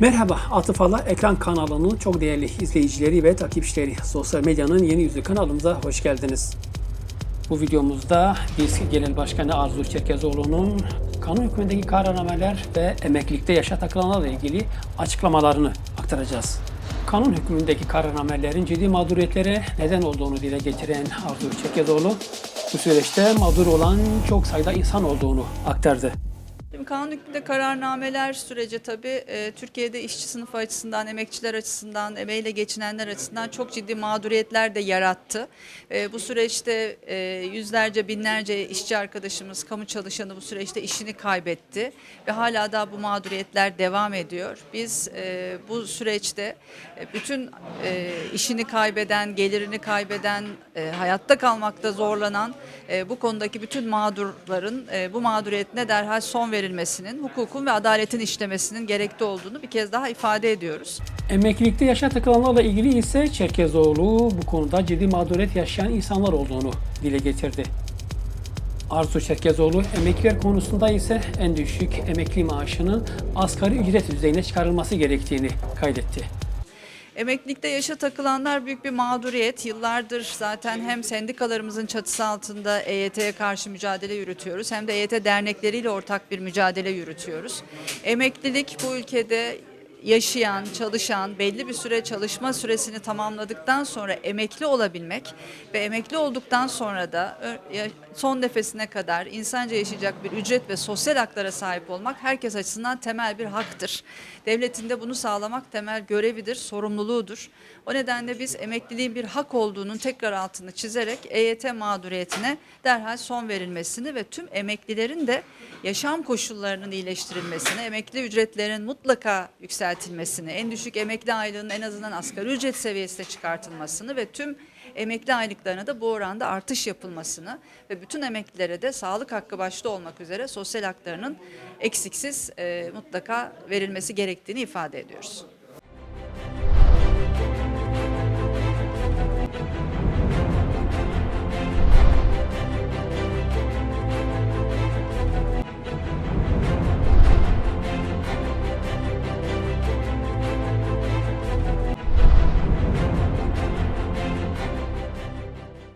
Merhaba, Atıfalı Ekran kanalının çok değerli izleyicileri ve takipçileri. Sosyal medyanın yeni yüzü kanalımıza hoş geldiniz. Bu videomuzda biz Genel Başkanı Arzu Çerkezoğlu'nun kanun hükmündeki kararnameler ve emeklilikte yaşa takılanlarla ilgili açıklamalarını aktaracağız. Kanun hükmündeki kararnamelerin ciddi mağduriyetlere neden olduğunu dile getiren Arzu Çerkezoğlu, bu süreçte mağdur olan çok sayıda insan olduğunu aktardı. Şimdi kanun hükmünde kararnameler süreci tabii e, Türkiye'de işçi sınıfı açısından, emekçiler açısından, emeğiyle geçinenler açısından çok ciddi mağduriyetler de yarattı. E, bu süreçte e, yüzlerce, binlerce işçi arkadaşımız, kamu çalışanı bu süreçte işini kaybetti ve hala da bu mağduriyetler devam ediyor. Biz e, bu süreçte e, bütün e, işini kaybeden, gelirini kaybeden, e, hayatta kalmakta zorlanan e, bu konudaki bütün mağdurların e, bu mağduriyetine derhal son verilmesinin, hukukun ve adaletin işlemesinin gerekli olduğunu bir kez daha ifade ediyoruz. Emeklilikte yaşa takılanlarla ilgili ise Çerkezoğlu bu konuda ciddi mağduriyet yaşayan insanlar olduğunu dile getirdi. Arzu Çerkezoğlu emekliler konusunda ise en düşük emekli maaşının asgari ücret düzeyine çıkarılması gerektiğini kaydetti. Emeklilikte yaşa takılanlar büyük bir mağduriyet. Yıllardır zaten hem sendikalarımızın çatısı altında EYT'ye karşı mücadele yürütüyoruz hem de EYT dernekleriyle ortak bir mücadele yürütüyoruz. Emeklilik bu ülkede yaşayan, çalışan, belli bir süre çalışma süresini tamamladıktan sonra emekli olabilmek ve emekli olduktan sonra da son nefesine kadar insanca yaşayacak bir ücret ve sosyal haklara sahip olmak herkes açısından temel bir haktır. Devletin de bunu sağlamak temel görevidir, sorumluluğudur. O nedenle biz emekliliğin bir hak olduğunun tekrar altını çizerek EYT mağduriyetine derhal son verilmesini ve tüm emeklilerin de yaşam koşullarının iyileştirilmesini, emekli ücretlerin mutlaka yükseltilmesini, en düşük emekli aylığının en azından asgari ücret seviyesine çıkartılmasını ve tüm emekli aylıklarına da bu oranda artış yapılmasını ve bütün emeklilere de sağlık hakkı başta olmak üzere sosyal haklarının eksiksiz e, mutlaka verilmesi gerektiğini ifade ediyoruz.